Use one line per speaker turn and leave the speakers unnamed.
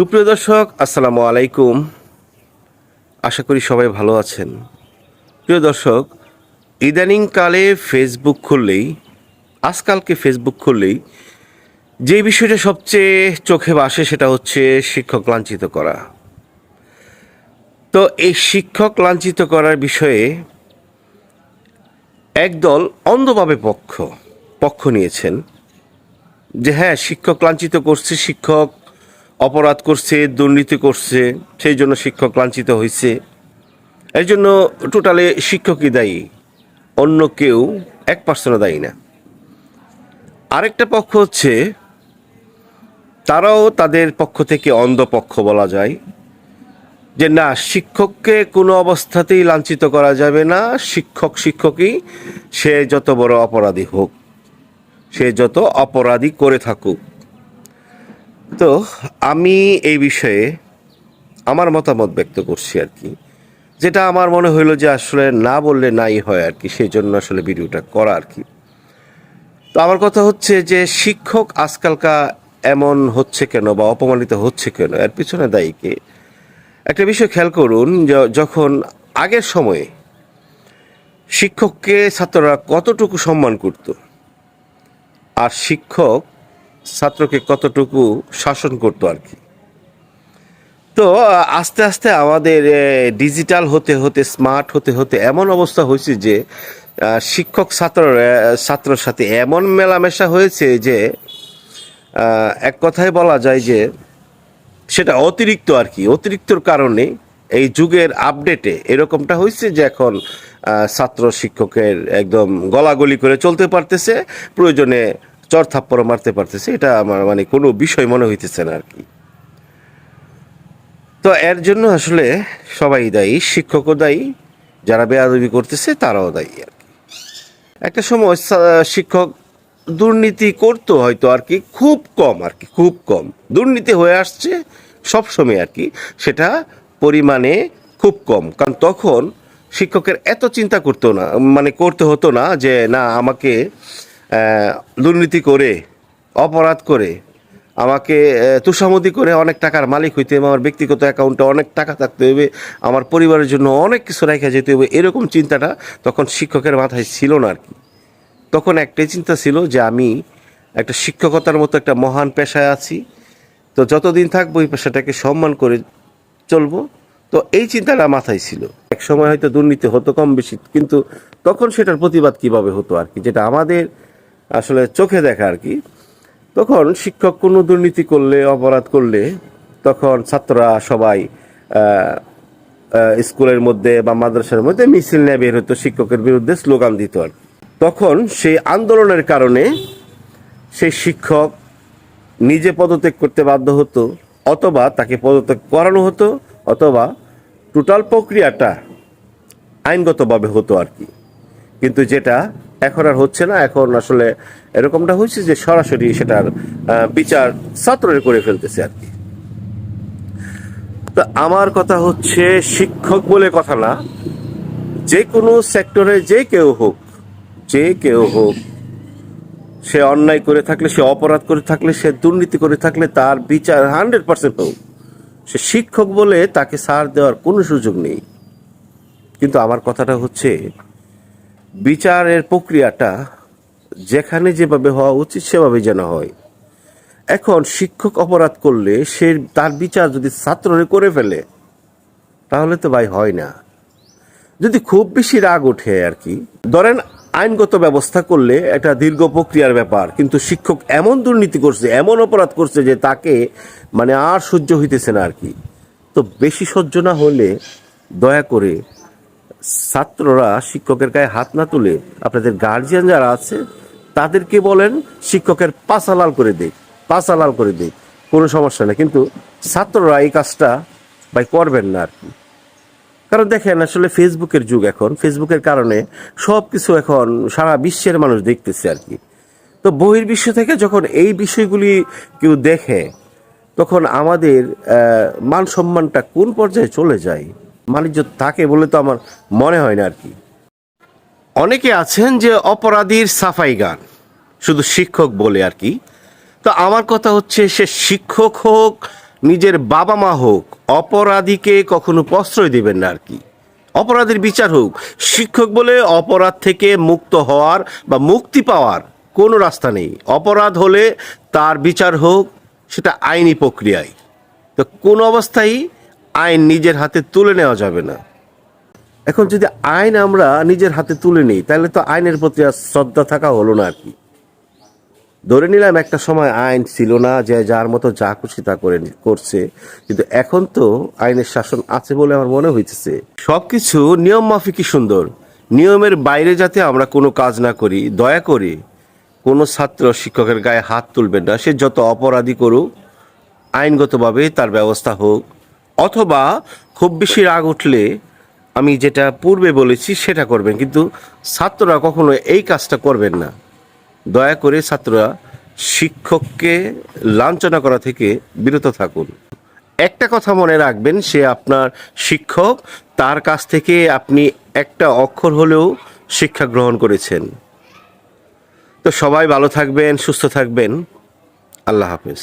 সুপ্রিয় দর্শক, আসসালামু আলাইকুম। আশা করি সবাই ভালো আছেন। প্রিয় দর্শক, ইদানিংকালে ফেসবুক খুললেই, আজকালকে ফেসবুক খুললেই, যে বিষয়টা সবচেয়ে চোখে ভাসে সেটা হচ্ছে শিক্ষক লাঞ্ছিত করা। তো এই শিক্ষক লাঞ্ছিত করার বিষয়ে একদল অন্ধভাবে পক্ষ পক্ষ নিয়েছেন যে হ্যাঁ শিক্ষক লাঞ্ছিত করছে শিক্ষক অপরাধ করছে, দুর্নীতি করছে, সেই জন্য শিক্ষক লাঞ্ছিত হয়েছে। এর জন্য টোটালে শিক্ষকই দায়ী, অন্য কেউ এক পার্সেন্টও দায়ী না। আরেকটা পক্ষ হচ্ছে, তারাও তাদের পক্ষ থেকে অন্ধ পক্ষ বলা যায়, যে না, শিক্ষককে কোনো অবস্থাতেই লাঞ্ছিত করা যাবে না, শিক্ষক শিক্ষকই, সে যত বড় অপরাধী হোক, সে যত অপরাধী করে থাকুক তো আমি এই বিষয়ে আমার মতামত ব্যক্ত করছি আর কি। যেটা আমার মনে হইল যে আসলে না বললে নাই হয় আর কি সেই জন্য আসলে ভিডিওটা করা আর কি। তো আমার কথা হচ্ছে যে শিক্ষক আজকালকা এমন হচ্ছে কেন বা অপমানিত হচ্ছে কেন? এর পিছনে দায়ী কে? একটা বিষয় খেয়াল করুন যখন আগের সময়ে শিক্ষককে ছাত্ররা কতটুকু সম্মান করত, আর শিক্ষক ছাত্রকে কতটুকু শাসন করতো আর কি। তো, আস্তে আস্তে আমাদের ডিজিটাল হতে হতে স্মার্ট হতে হতে এমন অবস্থা হয়েছে যে শিক্ষক ছাত্র ছাত্রর সাথে এমন মেলামেশা হয়েছে যে এক কথায় বলা যায় যে, সেটা অতিরিক্ত আর কি। অতিরিক্তর কারণে এই যুগের আপডেটে এরকমটা হয়েছে যে এখন ছাত্র শিক্ষকের একদম গলাগলি করে চলতে পারতেছে। প্রয়োজনে চর থাপ্পড় মারতে পারতেছে, এটা আমার মানে কোনো বিষয় মনে হইতেছে না আর কি। তো এর জন্য আসলে সবাই দায়ী, শিক্ষকও দায়ী, যারা বেয়াদবি করতেছে তারাও দায়ী আর কি। একটা সময় শিক্ষক দুর্নীতি করতো হয়তো আর কি, খুব কম আর কি, খুব কম। দুর্নীতি হয়ে আসছে সব সময় আর কি, সেটা পরিমাণে খুব কম। কারণ তখন শিক্ষকের এত চিন্তা করতো না মানে করতে হতো না যে, না, আমাকে দুর্নীতি করে, অপরাধ করে, আমাকে তুষামতি করে অনেক টাকার মালিক হইতে হবে, আমার ব্যক্তিগত অ্যাকাউন্টে অনেক টাকা থাকতে হবে, আমার পরিবারের জন্য অনেক কিছু রেখে যেতে হবে, এরকম চিন্তাটা তখন শিক্ষকের মাথায় ছিল না আর কি। তখন একটাই চিন্তা ছিল যে আমি একটা শিক্ষকতার মতো একটা মহান পেশায় আছি, তো যতদিন থাকব এই পেশাটাকে সম্মান করে চলবো, তো এই চিন্তাটা মাথায় ছিল। এক সময় হয়তো দুর্নীতি হতো কম বেশি, কিন্তু তখন সেটার প্রতিবাদ কীভাবে হতো আর কি, যেটা আমাদের আসলে চোখে দেখা আর কি। তখন শিক্ষক কোনো দুর্নীতি করলে, অপরাধ করলে, তখন ছাত্ররা সবাই স্কুলের মধ্যে বা মাদ্রাসার মধ্যে মিছিল নিয়ে বের হতো শিক্ষকের বিরুদ্ধে স্লোগান দিত আর তখন সেই আন্দোলনের কারণে সেই শিক্ষক নিজে পদত্যাগ করতে বাধ্য হতো, অথবা তাকে পদত্যাগ করানো হতো, অথবা টোটাল প্রক্রিয়াটা আইনগতভাবে হতো আর কি। কিন্তু যেটা এখন আর হচ্ছে না, এখন আসলে এরকমটা হয়েছে যে সরাসরি সেটার বিচার ছাত্রের করে ফেলতেছে আর কি। তো আমার কথা হচ্ছে শিক্ষক বলে কথা না, যে কোনো সেক্টরে যে কেউ হোক, যে কেউ হোক, সে অন্যায় করে থাকলে, সে অপরাধ করে থাকলে, সে দুর্নীতি করে থাকলে তার বিচার হান্ড্রেড পার্সেন্ট হোক। সে শিক্ষক বলে তাকে সার দেওয়ার কোনো সুযোগ নেই। কিন্তু আমার কথাটা হচ্ছে বিচারের প্রক্রিয়াটা যেখানে যেভাবে হওয়া উচিত সেভাবে যেন হয়। এখন শিক্ষক অপরাধ করলে সে তার বিচার যদি ছাত্ররে করে ফেলে, তাহলে তো ভাই হয় না। যদি খুব বেশি রাগ ওঠে আর কি। ধরেন আইনগত ব্যবস্থা করলে একটা দীর্ঘ প্রক্রিয়ার ব্যাপার, কিন্তু শিক্ষক এমন দুর্নীতি করছে, এমন অপরাধ করছে যে তাকে মানে আর সহ্য হইতেছে না আর কি। তো বেশি সহ্য না হলে দয়া করে ছাত্ররা শিক্ষকের গায়ে হাত না তুলে আপনাদের গার্জিয়ান যারা আছে, তাদেরকে বলেন শিক্ষকের পাশা লাল করে দেখ পাশা লাল করে দেখ কোনো সমস্যা নেই। কিন্তু ছাত্ররা এই কাজটা ভাই করবেন না আর কি। কারণ দেখেন, আসলে ফেসবুকের যুগ এখন। ফেসবুকের কারণে সব কিছু এখন সারা বিশ্বের মানুষ দেখতেছে আর কি। তো বহির্বিশ্ব থেকে যখন এই বিষয়গুলি কেউ দেখে, তখন আমাদের মান সম্মানটা কোন পর্যায়ে চলে যায়? মানিজ্য থাকে বলে তো আমার মনে হয় না আর কি। অনেকে আছেন যে অপরাধীর সাফাই গান, শুধু শিক্ষক বলে আর কি। তো আমার কথা হচ্ছে সে শিক্ষক হোক, নিজের বাবা মা হোক, অপরাধীকে কখনো প্রশ্রয় দেবেন না আর কি। অপরাধের বিচার হোক, শিক্ষক বলে অপরাধ থেকে মুক্ত হওয়ার বা মুক্তি পাওয়ার কোনো রাস্তা নেই। অপরাধ হলে তার বিচার হোক, সেটা আইনি প্রক্রিয়ায়। তো কোনো অবস্থায় আইন নিজের হাতে তুলে নেওয়া যাবে না। এখন যদি আইন আমরা নিজের হাতে তুলে নিই, তাহলে তো আইনের প্রতি আর শ্রদ্ধা থাকা হলো না আর কি। ধরে নিলাম একটা সময় আইন ছিল না, যে যার মতো যা খুশি তা করে করছে। কিন্তু এখন তো আইনের শাসন আছে বলে আমার মনে হইতেছে। সবকিছু নিয়ম মাফিকই সুন্দর। নিয়মের বাইরে যাতে আমরা কোনো কাজ না করি, দয়া করে কোনো ছাত্র শিক্ষকের গায়ে হাত তুলবেন না। সে যত অপরাধী করুক, আইনগতভাবে তার ব্যবস্থা হোক। অথবা খুব বেশি রাগ উঠলে আমি যেটা পূর্বে বলেছি সেটা করবেন, কিন্তু ছাত্ররা কখনো এই কাজটা করবেন না। দয়া করে ছাত্ররা শিক্ষককে লাঞ্ছনা করা থেকে বিরত থাকুন। একটা কথা মনে রাখবেন, সে আপনার শিক্ষক, তার কাছ থেকে আপনি একটা অক্ষর হলেও শিক্ষা গ্রহণ করেছেন। তো সবাই ভালো থাকবেন, সুস্থ থাকবেন। আল্লাহ হাফেজ।